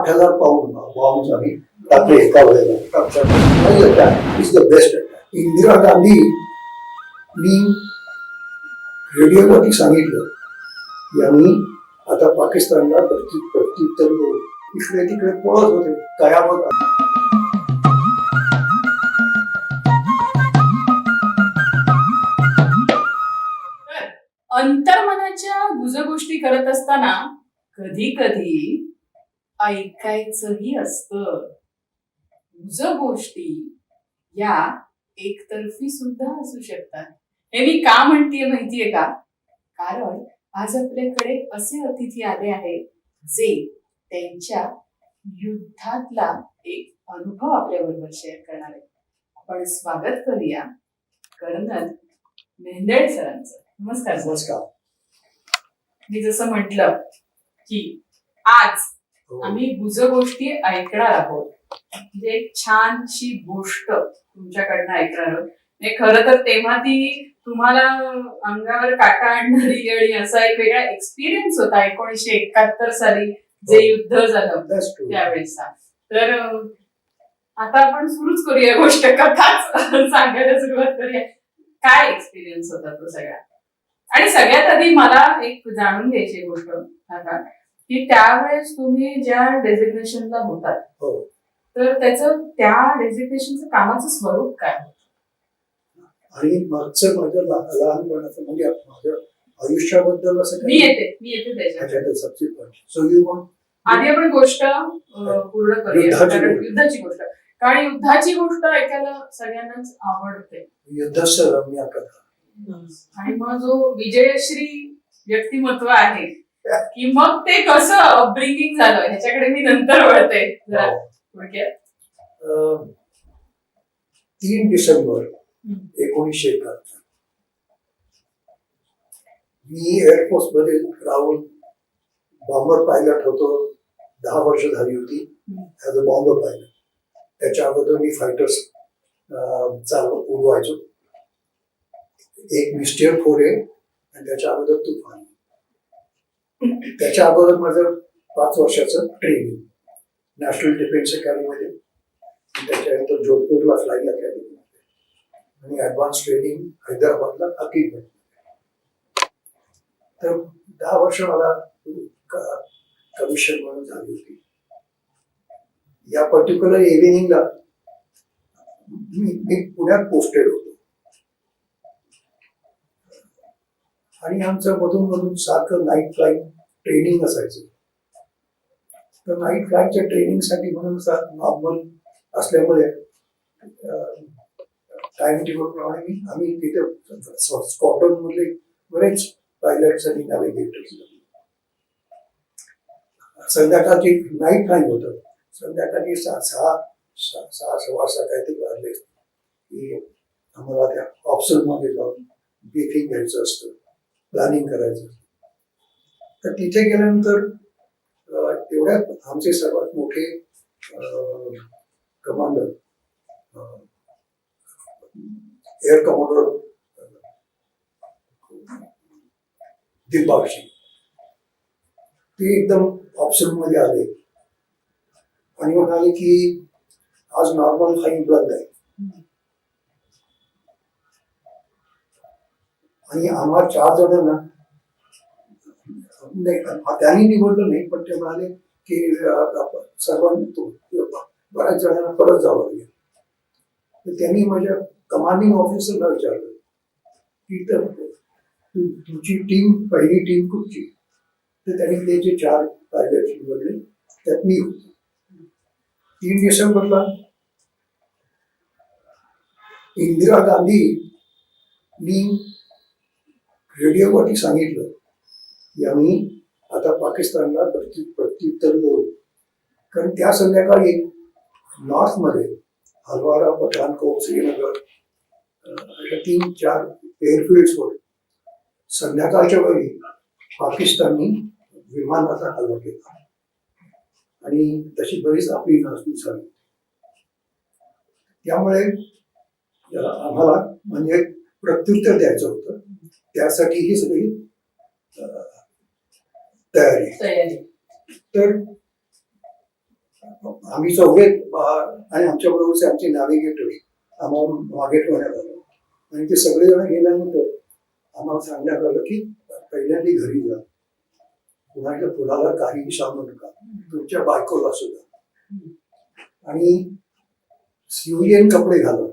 आठ हजार pound bomb आम्ही टाकले एका वेळेला is the best Indira Gandhi मी रेडिओवरती सांगितलं. की आम्ही आता पाकिस्तानला प्रत्युत प्रत्युत्तर देऊ इकडे तिकडे पळत होते कयामत अंतर्मनाच्या गुजगोष्टी करत असताना कधी कधी ऐकायचंही असतं. गुजगोष्टी या एकतर्फी सुद्धा असू शकतात. हे मी का म्हणतेय माहितीये का? कारण आज आपल्याकडे असे अतिथी आले आहेत जे त्यांच्या युद्धातला एक अनुभव आपल्या बरोबर शेअर करणार आहेत. आपण स्वागत करूया कर्नल मेंदळे सरांचं. नमस्कार नमस्कार. मी जसं म्हटलं की आज हो. आम्ही गुजगोष्टी ऐकणार आहोत. म्हणजे एक छानशी गोष्ट तुमच्याकडनं ऐकणार आहोत. म्हणजे खरं तर तेव्हा ती तुम्हाला अंगावर काटा आणणारी आणि असा एक वेगळा एक्सपिरियन्स होता एकोणीशे एकाहत्तर साली जे हो. युद्ध झालं. त्यावेळेचा. तर आता आपण सुरूच करूया गोष्ट. कथाच सांगायला सुरुवात करूया. काय एक्सपिरियन्स होता तो सगळा? आणि सगळ्यात आधी मला एक जाणून घ्यायची गोष्ट. आता की त्यावेळेस तुम्ही ज्या डेझिग्नेशनला होतात हो. तर त्याचं त्या डेझिग्नेशनचं कामाचं स्वरूप काय? होतं? आणि मागचं माझं लहा- लहानपणाचं म्हणजे माझ्या आयुष्याबद्दल असं मी येते मी येते त्याच्यात. त्याच्यात सबसिक्वेंट सो यू वॉन्ट आधी आपण गोष्ट अं, पूर्ण करूया. युद्धाची कारण गोष्ट. युद्धाची गोष्ट. कारण युद्धाची गोष्ट ऐकायला सगळ्यांनाच आवडते. युद्धस्य रम्या कथा. आणि मग जो विजयश्री व्यक्तिमत्व आहे की मग ते कसं अपब्रिंगिंग झालं ह्याच्याकडे मी नंतर वळते हो. थोडक्यात. तीन डिसेंबर. एकोणीसशे एकाहत्तर मी एअरफोर्समध्ये राहून बॉम्बर पायलट होतो दहा वर्ष झाली होती. ऍज अ बॉम्बर पायलट त्याच्या अगोदर मी फायटर्स चालव उडवायचो एक मिस्टर फोरे आणि त्याच्या अगोदर तुफान त्याच्या अगोदर माझं पाच वर्षाचं ट्रेनिंग नॅशनल डिफेन्स अकॅडमीमध्ये त्याच्यानंतर जोधपूरला फ्लाईंग अकॅडमी आणि ॲडव्हान्स ट्रेनिंग हैदराबादला अकीब तर दहा वर्ष मला कमिशन म्हणून झाली होती. या पर्टिक्युलर इव्हिनिंगला मी पुण्यात पोस्टेड होतो. आणि आमचं मधून मधून सारखं नाईट फ्लाईंग ट्रेनिंग असायचं. तर नाईट फ्लाईंगच्या ट्रेनिंगसाठी म्हणून नॉर्मल असल्यामुळे टाइम टेबल प्रमाणे मी आम्ही तिथे स्कॉटलंड मधले बरेच पायलट्स आणि नॅव्हिगेटर्स संध्याकाळची नाईट फ्लाईंग होतं. संध्याकाळी सहा सहा सहा सहा सव्वा सहा काहीतरी वाजले. की आम्हाला त्या ऑप्शनमध्ये जाऊन ब्रीफिंग घ्यायचं असतं. प्लॅनिंग करायचं. तर तिथे गेल्यानंतर अं, आमचे सर्वात मोठे कमांडर एअर कमांडर दिलबागशी ते एकदम ऑप्शनमध्ये आले. आणि म्हणाले की आज नॉर्मल फाईन बंद आहे. आणि आम्हा चार जणांना नाही त्यांनी निवडलं नाही पण ते म्हणाले की सर्वांनी तो बऱ्याच जणांना परत जावं लागेल. तर त्यांनी माझ्या कमांडिंग ऑफिसरला विचारलं. की तर तुमची टीम पहिली टीम कुठची? तर त्यांनी ते जे चार पायलट निवडले त्यात मी होतो. तीन डिसेंबरला इंदिरा गांधी मी रेडिओवरती सांगितलं. की आम्ही आता पाकिस्तानला प्रत्यु प्रत्युत्तर देऊ कारण त्या संध्याकाळी नॉर्थमध्ये हलवारा पठाणकोट श्रीनगर अशा तीन चार एअरफिल्ड्सवर संध्याकाळच्या वेळी पाकिस्ताननी विमानाचा हल्ला केला. आणि तशी बरीच आपली नासधूस झाली. त्यामुळे आम्हाला म्हणजे प्रत्युत्तर द्यायचं होतं. त्यासाठी ही सगळी तयारी. तर आम्ही चौघे आणि आमच्या बरोबरचे आमचे नाविगेटर आम्हाला मागे ठेवण्यात आलं. आणि ते सगळेजण गेल्यानंतर आम्हाला सांगण्यात आलं की पहिल्यांदा घरी जा. कुणाच्या फुलाला काहीही सांगू नका. तुमच्या बायकोला सुद्धा. आणि सिव्हिलियन कपडे घाला.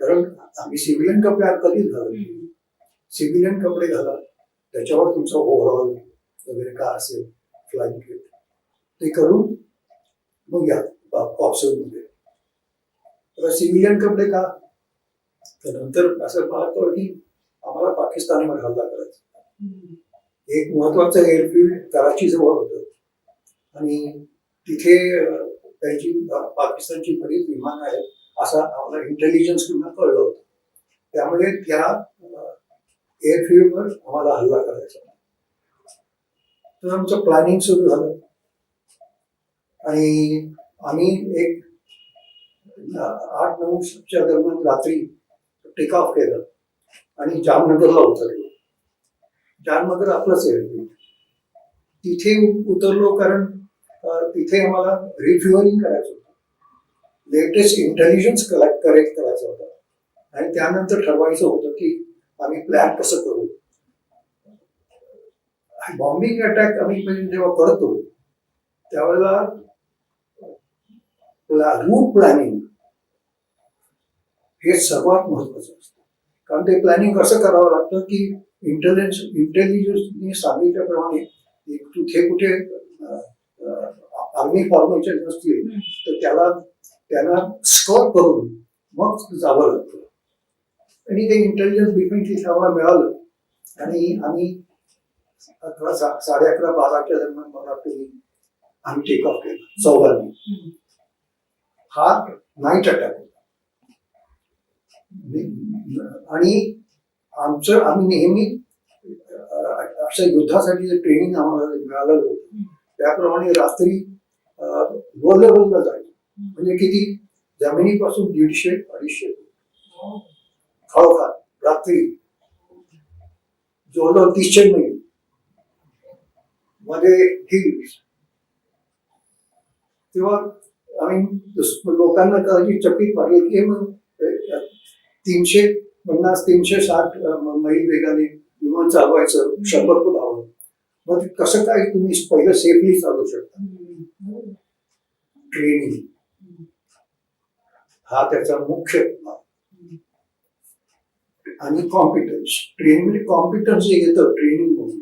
कारण आम्ही सिव्हिलियन कपडे कधीच घालत सिव्हिलियन कपडे घाला. त्याच्यावर तुमचं ओव्हरऑल वगैरे काय असेल फ्लाईंग किट ते करून मग या ऑप्शनमध्ये तर सिव्हिलियन कपडे का? तर नंतर असं पाहतो की आम्हाला पाकिस्तानवर हल्ला करायचा. एक महत्वाचं एअरफील्ड कराची जवळ होतं. आणि तिथे त्यांची पाकिस्तानची बरीच विमान आहेत असा आम्हाला इंटेलिजन्स किंवा कळलं होतं. त्यामुळे त्या एअरफील्डवर आम्हाला हल्ला करायचा. तर आमचं प्लॅनिंग सुरू झालं. आणि आम्ही एक आठ नऊ च्या दरम्यान रात्री टेक ऑफ केलं आणि जामनगरला उतरलो. जामनगर आपलंच एअरफील्ड तिथे उतरलो कारण तिथे आम्हाला रिफ्युअलिंग करायचं होतं. लेटेस्ट इंटेलिजन्स कलेक्ट करेक्ट करायचा होता. आणि त्यानंतर ठरवायचं होतं की आम्ही प्लॅन कसं करू? बॉम्बिंग अटॅक आम्ही म्हणजे जेव्हा करतो त्यावेळेला रूट प्लॅनिंग हे सर्वात महत्वाचं असतं. कारण ते प्लॅनिंग कसं करावं लागतं की इंटेलिजन्स इंटेलिजन्सने सांगितल्याप्रमाणे एक तिथे कुठे आर्मी फॉर्मेशन नसतील तर त्याला त्यांना स्कॉट करून मग जावं लागतं. आणि ते इंटेलिजन्स तिथे आम्हाला मिळालं आणि आम्ही अकरा साडे अकरा बाराच्या दरम्यान मला वाटतं की आम्ही टेक ऑफ केलं. चौघांनी. हा नाईट अटॅक होता. आणि आमचं आम्ही नेहमी अशा युद्धासाठी जे ट्रेनिंग आम्हाला मिळालेलं होतं त्याप्रमाणे रात्री लो लेवलला जायचं म्हणजे किती? जमिनीपासून दीडशे अडीचशे. खळखा रात्री जवळजवळ तीसशे मैलमध्ये हिल्स तेव्हा आम्ही लोकांना कदाचित चकित वाटलं की हे तीनशे पन्नास तीनशे साठ मैल वेगाने विमान चालवायचं शंभर फूट हवं. मग कसं काय तुम्ही पहिलं सेफली चालू शकता? ट्रेनिंग हा त्याचा मुख्य भाग. आणि कॉम्पिटन्स ट्रेनिंग म्हणजे कॉम्पिटन्स जे येतं ट्रेनिंग म्हणून.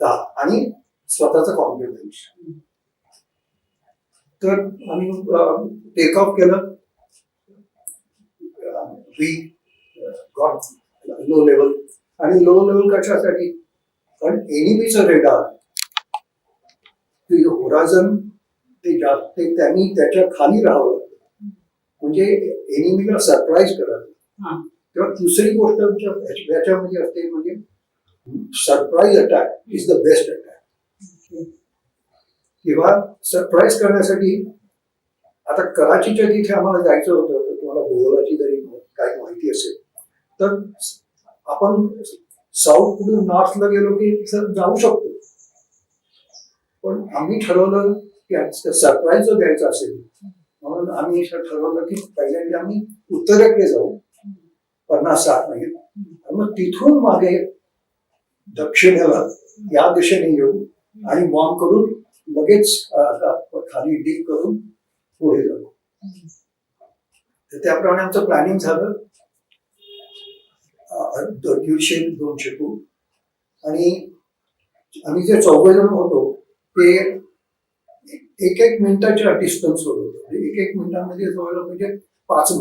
आणि स्वतःचा कॉन्फिडन्स तर आम्ही टेक ऑफ केलं. वी गॉट लो लेवल आणि लो लेवल कशासाठी? कारण एनिमीचं रेडार ते होराझन ते त्यांनी त्याच्याखाली राहावं म्हणजे एनिमीला सरप्राईज करावं हा. तेव्हा दुसरी गोष्ट याच्यामध्ये असते म्हणजे surprise attack is the best attack किंवा सरप्राईज करण्यासाठी आता कराचीच्या तिथे आम्हाला जायचं होतं तर तुम्हाला भूगोलाची जरी काही माहिती असेल तर आपण साऊथ कुठून नॉर्थला गेलो की सर जाऊ शकतो. पण आम्ही ठरवलं की सरप्राईज जर द्यायचा असेल म्हणून आम्ही ठरवलं की पहिल्यांदा आम्ही उत्तरेकडे जाऊ. पन्नास साठ महिने मग तिथून मागे दक्षिणेला या दिशेने येऊ आणि वॉम करून लगेच खाली डीप करून पुढे जाऊ. तर त्याप्रमाणे आमचं प्लॅनिंग झालं. दीडशे दोनशे फूट आणि आम्ही जे चौघ जण होतो ते एक एक मिनिटाच्या डिस्टन्सवर होतो. म्हणजे एक एक मिनिटामध्ये जवळ म्हणजे पाच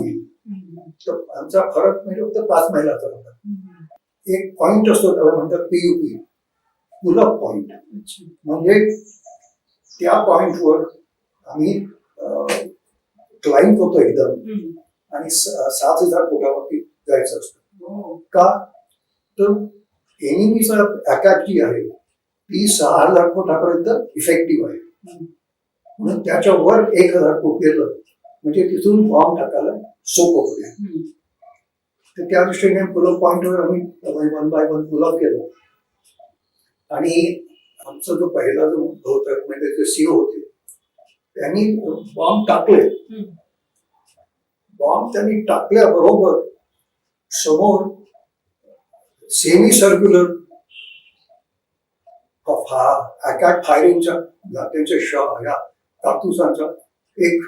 तर आमचा फरक म्हणजे फक्त पाच मैलाचा होता एक पॉइंट असतो त्याला म्हणतात पीयूपी पुल अप पॉइंट म्हणजे त्या पॉइंटवर आम्ही क्लाइंब होतो एकदम. आणि सात हजार फुटावरती जायचं असतं. का? तर एनिमीचा अटॅक जी आहे ती सहा हजार फुटापर्यंत इफेक्टिव्ह आहे. म्हणून त्याच्या वर एक हजार फूट गेलं. म्हणजे तिथून बॉम्ब टाकायला सोपं होईल. तर त्या दृष्टीने पुल पॉइंटवर आम्ही वन बाय वन पुल केलं. आणि आमचा जो पहिला जो होता म्हणजे जे सीओ होते त्यांनी बॉम्ब टाकले. बॉम्ब त्यांनी टाकल्याबरोबर समोर सेमी सर्क्युलर हा अटॅक फायरिंगचा त्यांच्या शॉ ह्या कापूसांचा एक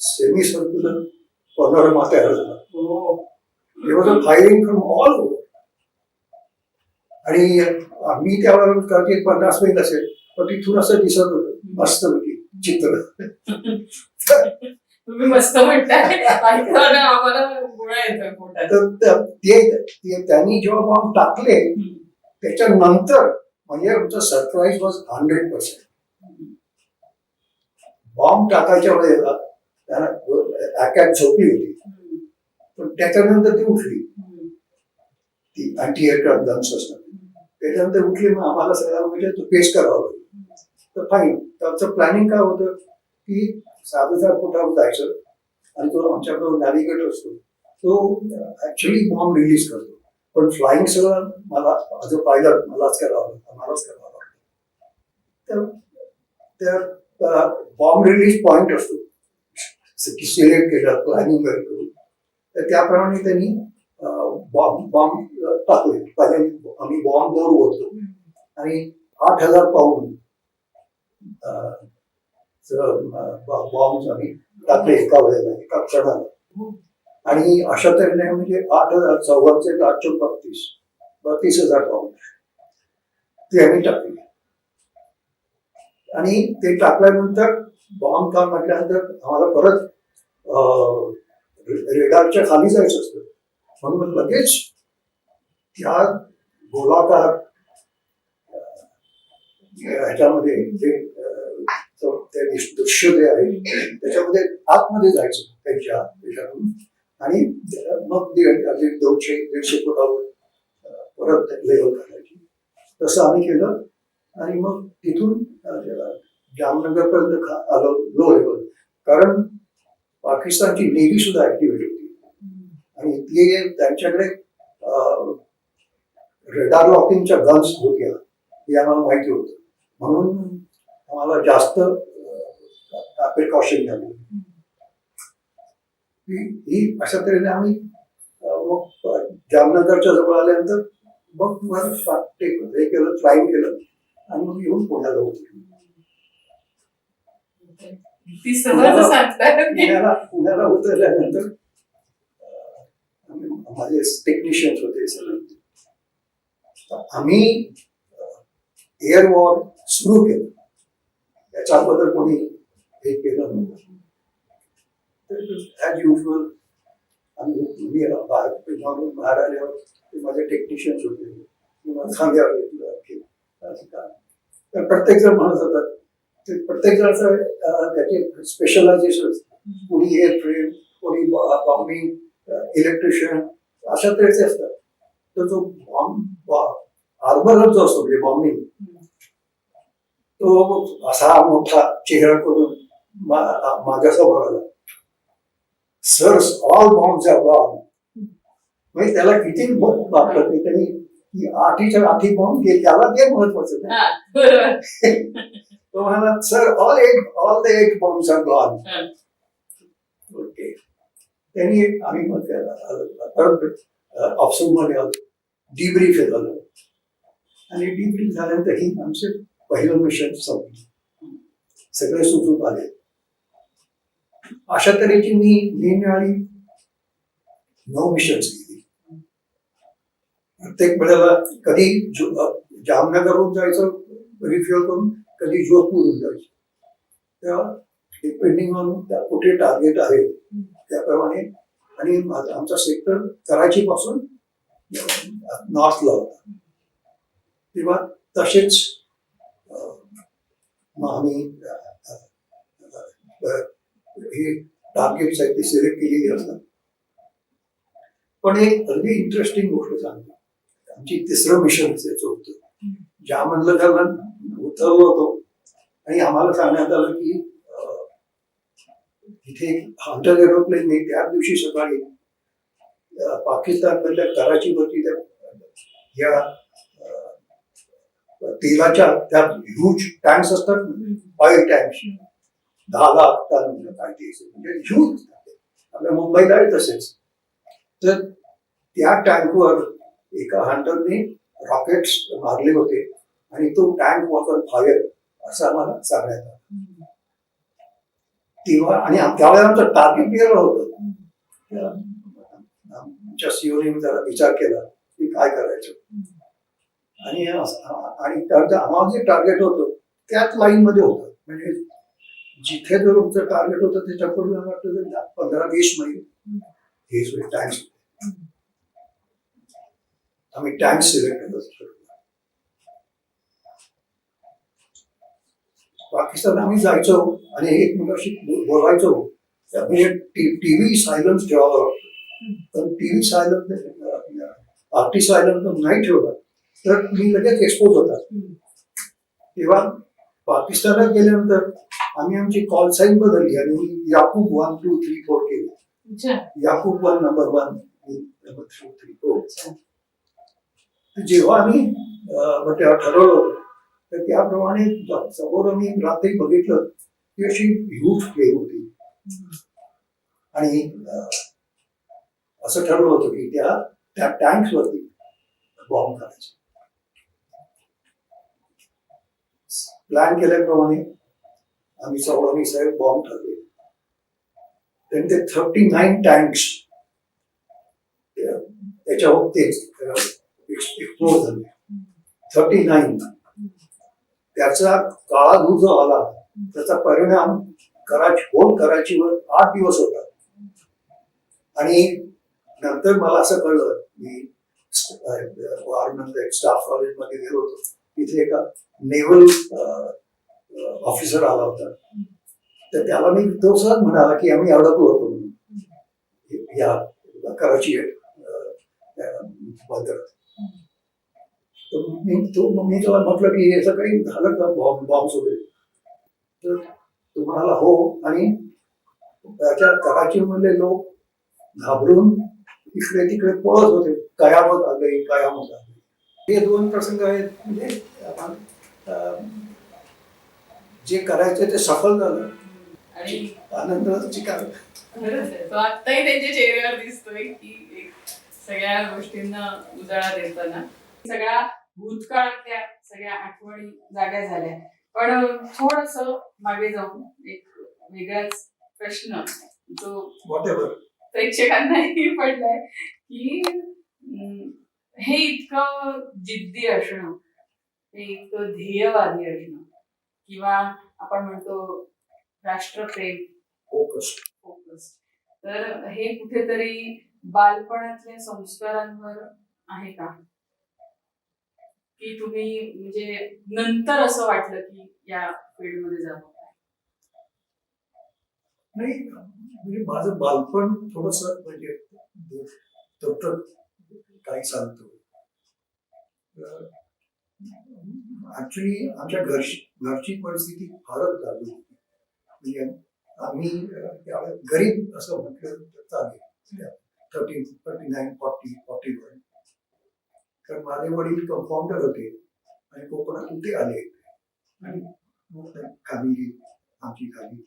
सेमी सर्क्युलर पॅनोरमा तयार झाला हो There was a firing from all over. आणि आम्ही त्यावेळेला कदाचित पन्नास मिनिट असेल पण तिथून असं दिसत होतं. मस्त चित्र. तुम्ही मस्त म्हणताय. ऐकताना आम्हाला गोळा येतोय पोटात. तर त्या- ते त्यांनी जेव्हा बॉम्ब टाकले. त्याच्यानंतर म्हणजे आमचं surprise was hundred percent bomb टाकायच्या वेळेला अटॅक झोपली होती. पण त्याच्यानंतर ती उठली. ती अँटी एअरक्राफ्ट गन्स असतात. त्याच्यानंतर उठली मग आम्हाला सगळ्यांना म्हणजे तो पेश करावा लागेल. तर फाईन त्याचं प्लॅनिंग काय होतं? की सात हजार फुटावर जायचं? आणि तो आमच्याकडे नॅव्हिगेटर असतो. तो ऍक्च्युली बॉम्ब रिलीज करतो. पण फ्लाईंग सगळं मला माझं पायलट मलाच करावं लागतं. मलाच करावं लागतं. तर त्या बॉम्ब रिलीज पॉईंट असतो. सिलेक्ट केलं प्लॅनिंग करून. तर त्याप्रमाणे त्यांनी बॉम्ब बॉम्ब टाकले. पहिल्यांदा आम्ही बॉम्ब दोर होतो. आणि आठ हजार पाऊंड बॉम्ब आम्ही टाकले एका वेळेला एका क्षणाला. आणि अशा तऱ्हेने म्हणजे आठ हजार चौघांचे आठशे बत्तीस बत्तीस हजार पाऊंड ते आम्ही टाकले. आणि ते टाकल्यानंतर बॉम्ब काम म्हटल्यानंतर आम्हाला परत रेडारच्या खाली जायचं असतं. म्हणून लगेच त्या गोलाकार ह्याच्यामध्ये जे ते दृश्य जे आहे त्याच्यामध्ये आतमध्ये जायचं त्यांच्या देशातून आणि मग ते अगदी दोनशे दीडशे फुटावर परत लेवल करायची. तसं आम्ही केलं. आणि मग तिथून जामनगरपर्यंत खा- आलो लो लेवल कारण पाकिस्तानची नेव्ही सुद्धा ऍक्टिव्हिटी होती. आणि ती त्यांच्याकडे रेडार लॉकिंगच्या गन्स होत्या हे आम्हाला माहिती होतं. म्हणून आम्हाला जास्त प्रिकॉशन झाली ही ही अशा तऱ्हेने आम्ही मग जामनगरच्या जवळ आल्यानंतर मग मला हे केलं फ्लाईंग केलं आणि मग येऊन पुण्याला होतो ती सहज सांगताय की पुण्याला पुण्याला उतरल्यानंतर माझे टेक्निशियन्स होते सगळे. आम्ही एअर वॉर सुरू केलं. याच्या अगोदर कोणी हे केलं नव्हतं. ॲज युजल आम्ही मी बाहेर पुण्यावरून बाहेर आल्यावर ते माझे टेक्निशियन्स होते. मला सांगायला घेतलं तर प्रत्येक जण म्हणत होता ते प्रत्येक जणाचं त्याचे स्पेशलायझेशन कोणी एअर फ्रेम कोणी बॉम्बिंग इलेक्ट्रिशियन अशा तऱ्हेचे असतात. तर तो बॉम्ब आर्बरच जो असतो म्हणजे बॉम्बिंग तो असा मोठा चेहरा करून माझ्यासमोर आला. Sir all bombs are gone म्हणजे त्याला किती बापलं ते त्यांनी की आठीच्या आठी बॉम्ब त्याला ते महत्वाचं नाही. हा, तो म्हणाला sir all eight all the eight bombs are gone. Okay त्यांनी आम्ही मग. परत ऑप्शनमध्ये आलो. डिब्रीफ झालं. आणि डिब्रीफ झाल्यानंतर ही आमचे पहिलं मिशन संपलं. सगळे सुखरूप आले. अशा तऱ्हेची मी निरनिराळी नऊ मिशन्स केली. प्रत्येक वेळेला कधी जामनगरहून जायचं रिफ्युअल करून कधी जोधपूरहून जायचं. तेव्हा डिपेंडिंग ऑन त्या कुठे टार्गेट आहे त्याप्रमाणे आणि आमचा सेक्टर कराचीपासून नॉर्थला होता. तेव्हा तसेच मग आम्ही हे टार्गेट्स आहेत ते सिलेक्ट केलेली असतात. पण एक अगदी इंटरेस्टिंग गोष्ट सांगतो. आमची तिसरं मिशन असायचं होतं ज्या म्हणलं त्याला उतरलो होतो. आणि आम्हाला सांगण्यात आलं की अं, इथे हंटर एरोप्लेनने त्या दिवशी सकाळी अं, पाकिस्तानमधल्या कराचीवरती त्या या तेलाच्या त्या ह्यूज टँक्स असतात ऑइल टँक्स दहा लाख टन काय ते म्हणजे ह्यूज आपल्या मुंबईला तसेच. तर त्या टँकवर एका हंटरने रॉकेट्स मारले होते. आणि तो टँक वॉटर फायर असं आम्हाला सांगण्यात आलं. तेव्हा आणि त्यावेळेला आमचं टार्गेट क्लिअर होतं आमच्या सीओने त्याला विचार केला की काय करायचं? आणि आणि आम्हाला जे टार्गेट होतं त्याच लाईन मध्ये होतं. म्हणजे जिथे जर तुमचं टार्गेट होतं त्याच्याकडून मला वाटतं जर पंधरा वीस महिने हे सगळे टँक्स आम्ही टँक्स सिलेक्ट करत पाकिस्तान आम्ही जायचो आणि एकमेकाशी बोलायचो म्हणजे टीव्ही सायलन्स ठेवावा लागतो. पण टीव्ही सायलन्स आरटी सायलन्स नाही ठेवला तर मी लगेच एक्सपोज होतात तेव्हा पाकिस्तानात गेल्यानंतर आम्ही आमची कॉल साईन बदलली आणि Yakub one two three four केली. Yakub one number one number two three four जेव्हा आम्ही ठरवलं होतं तर त्याप्रमाणे समोर मी रात्री बघितलं की अशी ह्यूज फ्लेम होती. आणि असं ठरलं होतं की त्या त्या टँक्स वरती बॉम्ब करायचे. प्लॅन केल्याप्रमाणे आम्ही चौडानी साहेब बॉम्ब ठरले त्यांनी ते थर्टी नाईन टँक्स त्याच्यावर ते एक्सप्लोर झाले. थर्टी नाईन त्याचा काळा धूर जो आला त्याचा परिणाम कराची होल कराचीवर आठ दिवस होता. आणि नंतर मला असं कळलं मी स्टाफ कॉलेजमध्ये गेलो होतो. तिथे एका नेव्हल ऑफिसर आला होता. तर त्याला मी तो सहज म्हणाला की आम्ही अडकलो होतो या कराची बंदरात तर मी तो मी त्याला म्हटलं की असं काही झालं का बॉम्ब बॉम्ब वगैरे? तर तो म्हणाला हो. आणि त्याच्या कराची मधले लोक घाबरून इकडे तिकडे पळत होते. कयामत आले कयामत आले. हे दोन प्रसंग आहेत. म्हणजे आपण जे करायचे ते सफल झालं. आणि आनंदाची कारण आत्ताही त्यांच्या चेहऱ्यावर दिसतोय की सगळ्या गोष्टींना उजाळा देताना. सगळ्या भूतकाळातल्या सगळ्या आठवणी जाग्या झाल्या. पण थोडस मागे जाऊन एक वेगळाच प्रश्न जो प्रेक्षकांनाही पडलाय की हे इतकं जिद्दी असणं हे इतकं ध्येयवादी असणं किंवा आपण म्हणतो राष्ट्रप्रेम फोकस फोकस तर हे कुठेतरी बालपणातल्या संस्कारांवर आहे का? की तुम्ही म्हणजे नंतर असं वाटलं की या फील्डमध्ये जावं? नाही म्हणजे माझं बालपण थोडस म्हणजे डॉक्टर काही सांगतो ऍक्च्युली आमच्या घरची घरची परिस्थिती फारच झाली होती. म्हणजे आम्ही त्यावेळेस गरीब असं म्हटलं तर चालेल. Thirty thirty nine forty forty one तर माझे वडील कंपाऊंडर होते आणि कोकणातून ते आले. आणि मग फॅमिली आमची झाली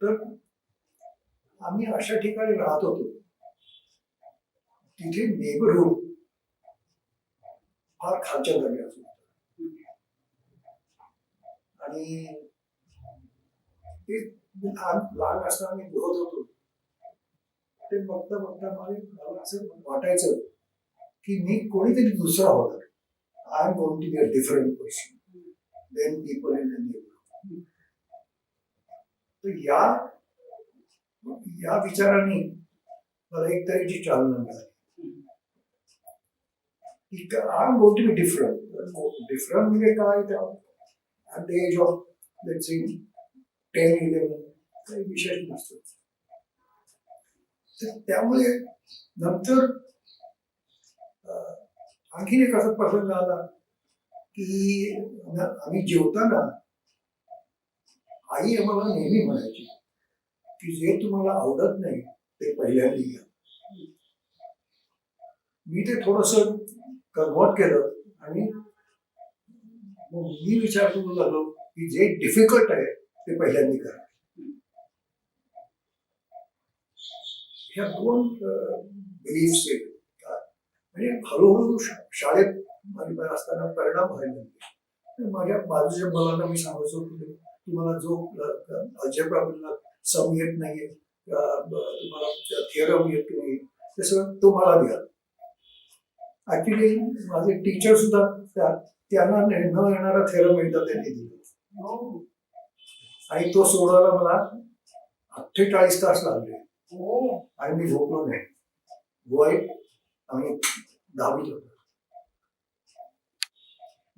तर आम्ही अशा ठिकाणी राहत होतो. तिथे नेबरहूड फार खालच्या जागी होतं आणि ते लहान लहान असताना मी बघत होतो. ते बघता बघता मला असं वाटायचं की मी कोणीतरी दुसरा होणार I am going to be a different person than people in तर या या विचाराने मला एक तऱ्हेची चालना मिळाली. की I am going to be different different म्हणजे काय त्या? At the age of let see ten eleven काही विशेष नसतो. तर त्यामुळे नंतर आणखीन एक असा प्रसंग आला की आम्ही जेवताना आई आम्हाला नेहमी म्हणायची की जे तुम्हाला आवडत नाही ते पहिल्यांदा घ्या. मी ते थोडस कन्व्हर्ट केलं आणि मग मी विचार करून झालो की जे डिफिकल्ट आहे ते पहिल्यांदा करा. ह्या दोन बिलीफ्स आहेत. म्हणजे हळूहळू शाळेत माझी बरं असताना परिणाम व्हायला लागले. माझ्या बाजूच्या मुलांना मी सांगायचो की तुम्हाला जो अल्जेब्रा सम येत नाहीये तुम्हाला थिअरम येत नाही ते सगळं तो मला द्या. ऍक्च्युली माझे टीचर सुद्धा त्या- त्यांना न येणारा थेरम एकदा त्यांनी दिला. आणि तो सोडवायला मला अठ्ठेचाळीस तास लागले. हो. आणि मी झोपलो नाही. आणि दहावीत होतो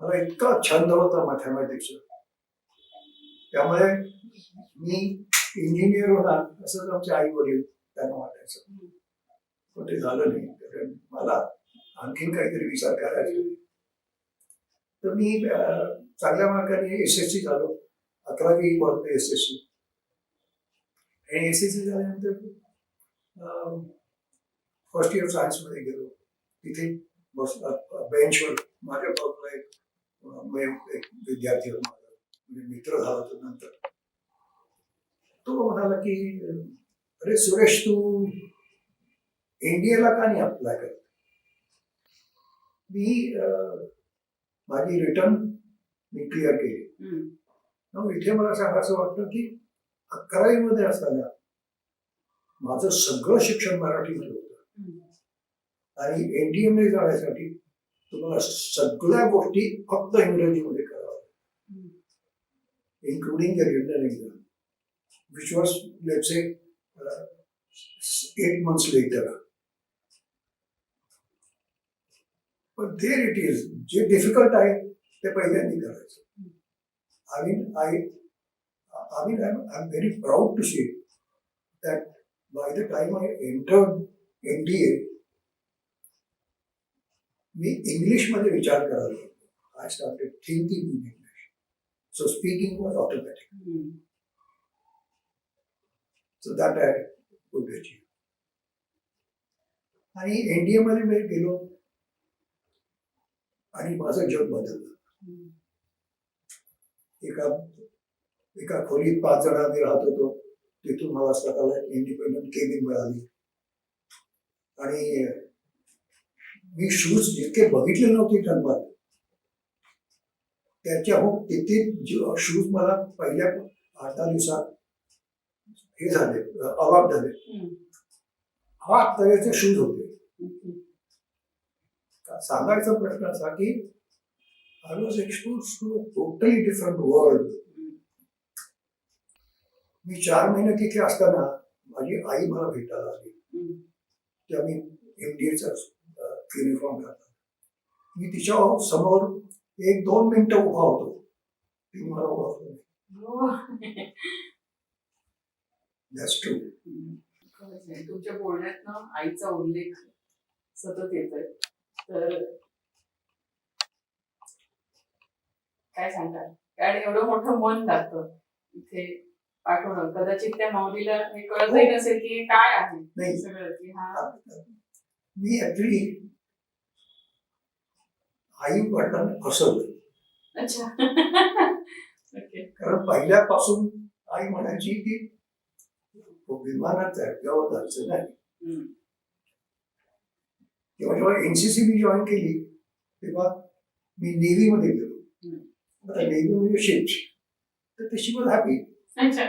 मला इतका छंद होता मॅथमॅटिक्सचा त्यामुळे मी इंजिनियर होणार असंच आमचे आई वडील त्यांना वाटायचं. पण ते झालं नाही. कारण मला आणखीन काहीतरी विचार करायचे. तर मी चांगल्या मार्गाने एस एस सी झालो. अकरावी पर्यंत एस एस सी आणि एस एस सी झाल्यानंतर फर्स्ट इयर सायन्समध्ये गेलो. तिथे बस बेंचवर माझ्या बाजूला एक एक विद्यार्थी होता माझा. म्हणजे मित्र झाला तो नंतर. तो म्हणाला की अरे सुरेश तू इंडियाला का नाही अप्लाय करत? मी माझी रिटर्न मी क्लिअर केली. मग इथे मला सांगायचं वाटतं की अकरावीमध्ये असताना माझं सगळं शिक्षण मराठीमध्ये होतं. आणि एनडीएमने जाण्यासाठी तुम्हाला सगळ्या गोष्टी फक्त इंग्रजीमध्ये कराव्या हम्म. including the written exam, which was, let's say, uh, eight months later. But there it is, जे डिफिकल्ट आहे ते पहिल्यांदा करायचं I mean I I mean I am very proud to see that by the time I entered N D A मी इंग्लिशमध्ये विचार करायला लागलो. I started thinking in English so speaking was automatic. So that I could achieve आणि NDA मध्ये मी गेलो. आणि माझं जग बदललं. एका एका खोलीत पाच जण आम्ही राहत होतो. तिथून मला स्वतःला इंडिपेंडंट केबिन मिळाली. आणि मी शूज जितके बघितले नव्हते जन्मात त्याच्याहून किती शूज मला पहिल्या आठ दहा दिवसात हे झाले अलॉट झाले. आठ तऱ्हेचे शूज होते. सांगायचा प्रश्न असा की I was expose to totally different world मी चार महिने तिथे असताना माझी आई मला भेटायला आली. तेव्हा मी एमडीएचा युनिफॉर्म घातला मी तिच्या समोर एक दोन मिनिटं उभा होतो. ती मला ओळखलं नाही. हो. That's true. तुमच्या बोलण्यात ना आईचा उल्लेख सतत येतोय. तर काय सांगतात कारण एवढं मोठं मन लागतं. इथे पाठवणं. कदाचित त्या माऊलीला हे कळतही नसेल की हे काय आहे. सगळं की हा. मी ऍक्च्युली आई वडिलांना फसवलं अच्छा. ओके. कारण पहिल्यापासून आई म्हणायची की विमानात जायचं जायचं नाही. तेव्हा जेव्हा एनसीसी मी जॉईन केली तेव्हा मी नेव्ही मध्ये गेलो. आता नेव्ही म्हणजे शिप्स तर ती शी वॉज हॅपी अच्छा.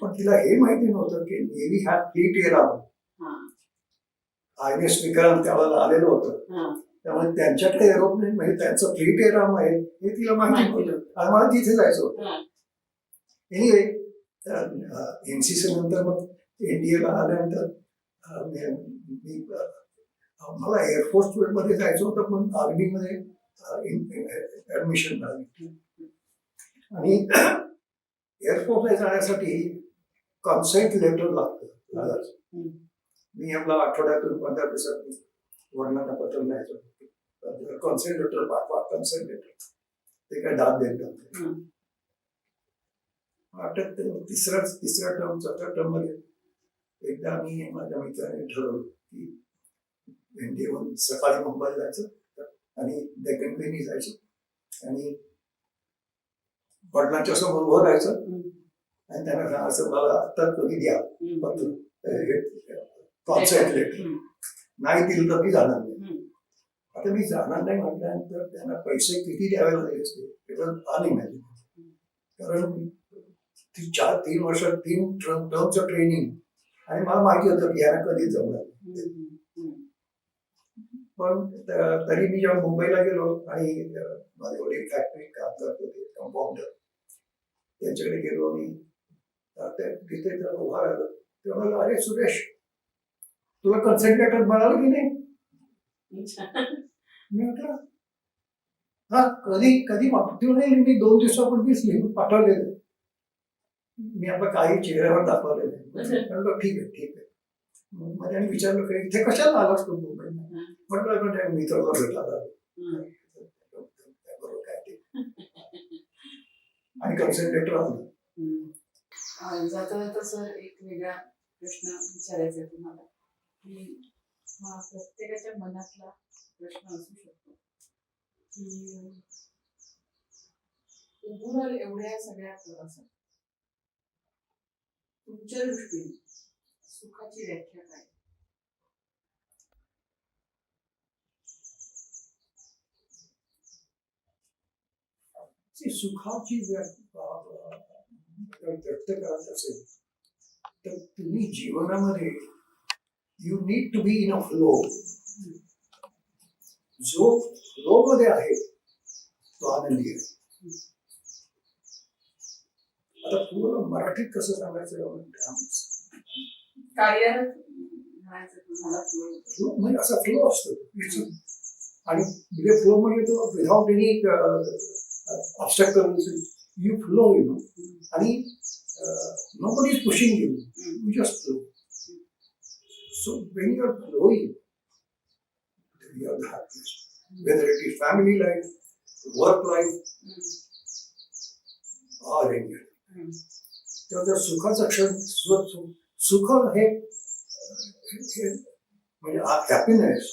पण तिला हे माहिती नव्हतं की नेव्ही हा फ्लीट एरा हा. आय एस विक्रांत त्यावेळेला आलेलं होतं. त्यामुळे त्यांच्याकडे एरोप्लेन म्हणजे त्यांचं फ्लीट एराम आहे हे तिला माहिती नव्हतं आणि मला तिथे जायचं होतं. हा. एनिवे एनसीसी नंतर मग एनडीएला आल्यानंतर मला एअरफोर्समध्ये जायचं होतं पण आर्मीमध्ये ऍडमिशन मिळाली आणि एअरफोर्सला जाण्यासाठी कॉन्सेंट लेटर लागतं. मी आपला आठवड्यातून पंधरा दिवसात वडिलांना पत्र लिहायचं. कॉन्सेंट लेटर पाठवा कॉन्सेंट लेटर ते काय दाद देत नव्हते हम्म. वाटत ते तिसऱ्या तिसऱ्या टर्म चौथ्या टर्ममध्ये एकदा मी माझ्या मित्राने ठरवलं की इंडियाहून सकाळी मुंबईला जायचं आणि डेक्कन जायचं आणि वडिलांच्या समोर उभं राहायचं. आणि त्यांना सांगायचं मला आता तुम्ही द्या. पत्र कॉन्सन्ट्रेट हम्म, नाही दिलं तर मी जाणार नाही. आता मी जाणार नाही म्हटल्यानंतर त्यांना पैसे किती द्यावे लागले असते अनइमॅजिन कारण ती चार तीन वर्ष तीन टर्मचं ट्रेनिंग आणि मला माहिती होतं की यांना कधी जमणार पण तरी मी जेव्हा मुंबईला गेलो आणि माझे वडील फॅक्टरीत काम करत होते कंपाऊंडर त्यांच्याकडे गेलो आणि तिथे त्याला उभा राहिलं. तेव्हा म्हणाला अरे सुरेश तुला कन्सन्ट्रेटर मिळालं की नाही? मी म्हटलं हा कधी कधी पाठवलं नाही मी दोन दिवसापूर्वीच लिहून पाठवलेलं मी आपलं काही चेहऱ्यावर दाखवलेलं म्हटलं ठीक आहे ठीक आहे. मग त्याने विचारलं की इथे कशाला आलास तू मुंबईला? म्हटलं म्हणजे मित्राला भेटायला आलो. हम्म. बरोबर काय ते. आणि कन्सन्ट्रेटर आलं जाता जाता सर एक वेगळा प्रश्न विचारायचा तुम्हाला. की हा प्रत्येकाच्या मनातला प्रश्न असू शकतो की ओव्हरऑल एवढ्या सगळ्या प्रवासात. तुमच्या दृष्टीने सुखाची व्याख्या काय? सुखाची व्यक्त करायचं असेल तर तुम्ही जीवनामध्ये you need to be in a flow जो फ्लो मध्ये आहे तो आनंदी आहे आता पूर्ण मराठीत कसं सांगायचं. फ्लो म्हणजे असा फ्लो असतो आणि म्हणजे फ्लो म्हणजे तो without any obstacle you flow you know. आणि nobody is pushing you hmm. you just flow. So when you are Whether it is family life, work life, or any other. तेव्हा जर सुखाचं क्षण सुख हे म्हणजे हॅपीनेस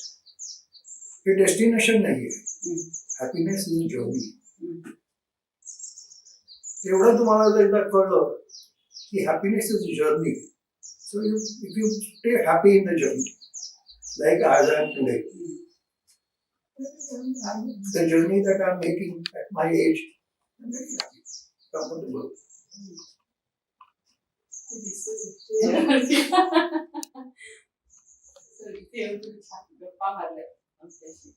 हे डेस्टिनेशन नाही आहे. Happiness is journey. एवढं तुम्हाला जर एकदा कळलं की happiness is journey so you if you stay happy in the journey like I am today the journey that I'm making at my age, I'm very happy, comfortable. ते इथे येऊन तुम्ही छान गप्पा मारल्या आमच्याशी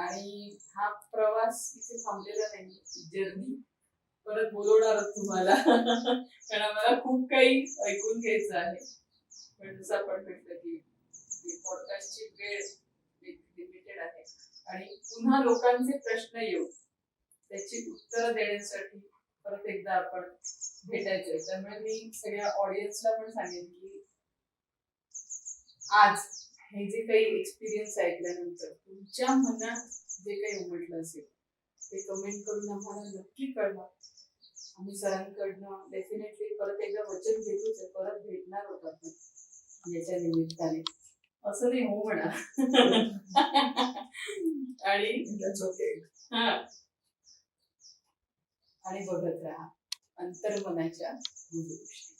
आणि हा प्रवास इथे थांबलेला नाही जर्नी परत बोलवणार तुम्हाला. कारण आम्हाला खूप काही ऐकून घ्यायचं आहे. पण जसं आपण म्हटलं की पॉडकास्टची वेळ लिमिटेड आहे. आणि पुन्हा लोकांचे प्रश्न येऊ. त्याची उत्तर देण्यासाठी परत एकदा आपण भेटायचंय. त्यामुळे मी सगळ्या ऑडियन्सला पण सांगेन की आज हे जे काही एक्सपिरियन्स ऐकल्यानंतर तुमच्या मनात जे काही उमटलं असेल ते कमेंट करून आम्हाला नक्की कळवा. आम्ही सरांकडनं डेफिनेटली परत एकदा वचन घेतोच आहे. परत भेटणार होत आपण याच्या निमित्ताने. असं नाही हो म्हणा आणि. हा. आणि बघत राहा अंतर्मनाच्या गोष्टी